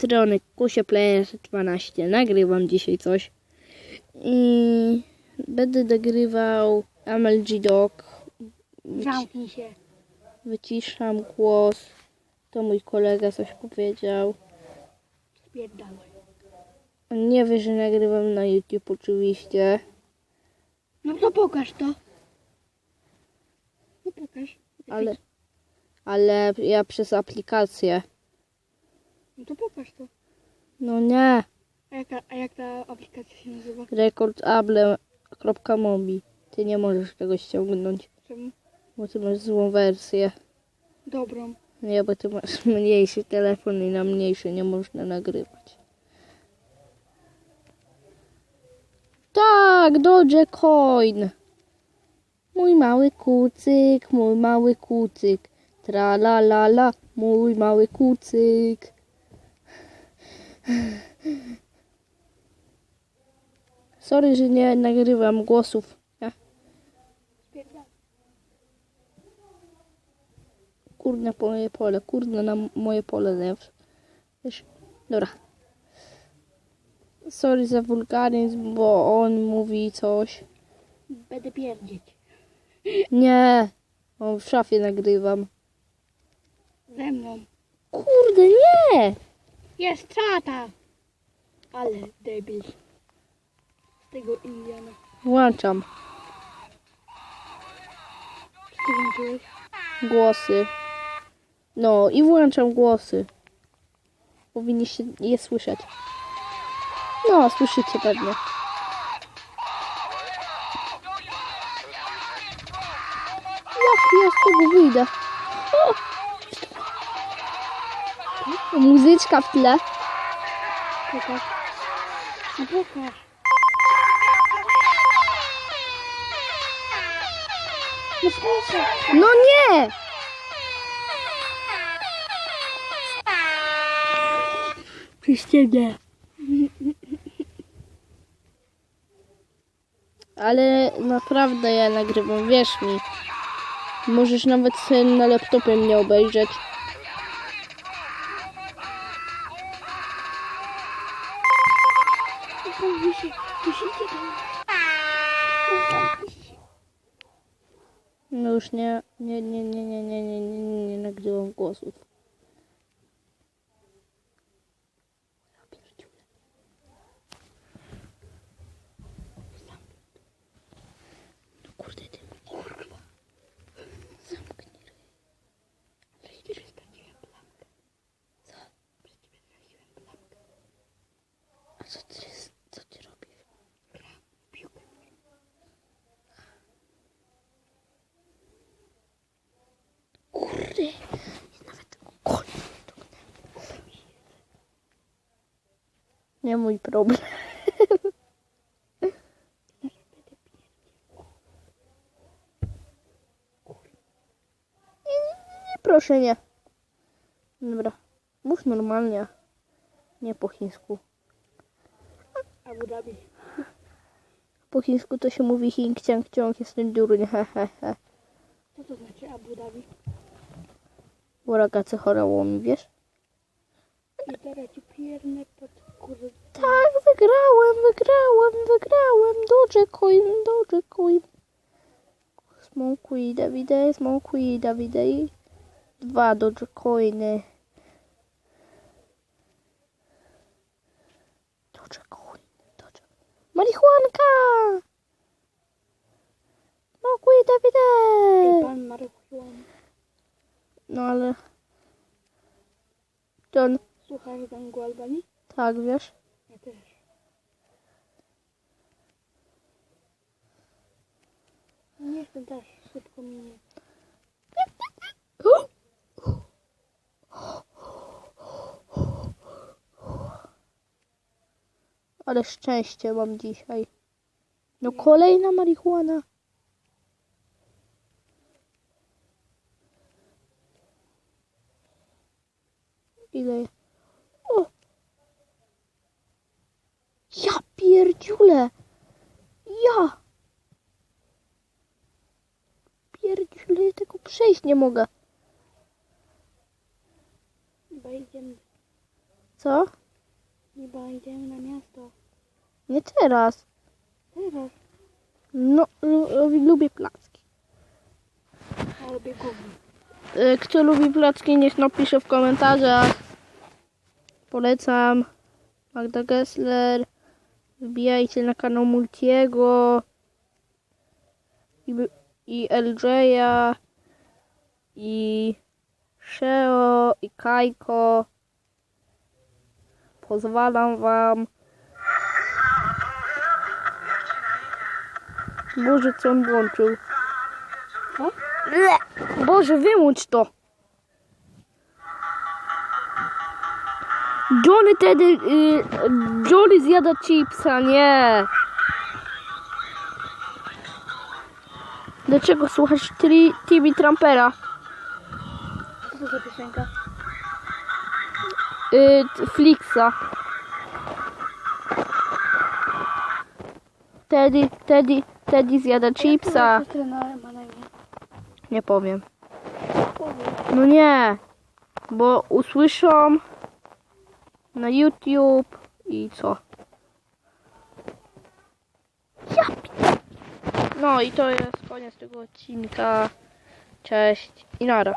strony Kusie Player 12. Nagrywam dzisiaj coś. I będę nagrywał MLG Dog. Zamknij się. Wyciszam głos. To mój kolega coś powiedział. Spierdalaj. On nie wie, że nagrywam na YouTube oczywiście. No to pokaż to. No pokaż. Ale, ale ja przez aplikację. No to pokaż to. No nie. A jak, ta- a jak ta aplikacja się nazywa? Rekordable.mobi. Ty nie możesz tego ściągnąć, Czemu? bo ty masz złą wersję. Dobrą. Nie, bo ty masz mniejszy telefon i na mniejszy nie można nagrywać. Tak, Dogecoin. Mój mały kucyk, mój mały kucyk. Tra la la la, mój mały kucyk. Sorry, że nie nagrywam głosów. Ja. Kurde, po moje pole, kurde, na moje pole? Wiesz, dobra. Sorry za wulgaryzm, bo on mówi coś. Będę pierdzieć. Nie, o, w szafie nagrywam. Ze mną. Kurde, nie! Jest czata. Ale debil. Z tego Indiana. Włączam Co ty włączyłeś? głosy. No i włączam głosy. Powinniście je słyszeć. No, słyszycie pewnie. Jak ja z tego wyjdę? Muzyczka w tle. Pokaż. Pokaż. No proszę. No nie! Piszcie nie. Ale naprawdę ja nagrywam, wierz mi. Możesz nawet na laptopie mnie obejrzeć. No już nie, nie, nie, nie, nie, nie, nie, nie, nie, nie nagrywam głosów. Ja pierdzielę. No kurde ty, kurwa. Zamknij ryj. Przez ciebie straciłem plamkę. Co? Przez ciebie straciłem plamkę. A co ty, co ty robisz? Gram w piłkę. Kurde. Nawet okolie Nie mój problem. Proszę nie. Dobra. Mów normalnie. Nie po chińsku. Abu Dhabi. Po chińsku to się mówi hing, ciang, ciąg, jestem durny, he, he, he. Co to znaczy Abu Dhabi? Uragace chorałomi, wiesz? I teraz ci piernę pod. Tak, wygrałem, wygrałem, wygrałem. Dogecoin, Dogecoin. Smokey, Davide, Smokey, Davide. Dwa Dogecoiny. Dogecoin, Doge. Marihuanka! Smokey, Ej, Davide. pan marihuana. No ale... John, Słuchaj tangu Albanii? Tak, wiesz? Ja też. Nie jestem też szybko minie. Ale szczęście mam dzisiaj. No kolejna marihuana. Ile? O! Ja pierdziule! Ja! Pierdziule, ja tego przejść nie mogę. Chyba idziemy. Co? Chyba idziemy na miasto. Nie teraz. Teraz. No, lu- lubię placki. Ja lubię gówno. Y, Kto lubi placki, niech napisze w komentarzach. Polecam. Magda Gessler. Wbijajcie na kanał Multiego. I, i LJ'a. I Sheo. I Kajko. Pozwalam wam. Boże, co on włączył? Boże, wyłącz to! Johnny tedy... Y, Johnny zjada chipsa, nie! Dlaczego słuchasz TV Trumpera? Co to za piosenka? Y, Flixa. Teddy, Teddy, Teddy zjada chipsa. Imię? Nie. Powiem. No nie, bo usłyszą na YouTube i co? No i to jest koniec tego odcinka. Cześć i nara.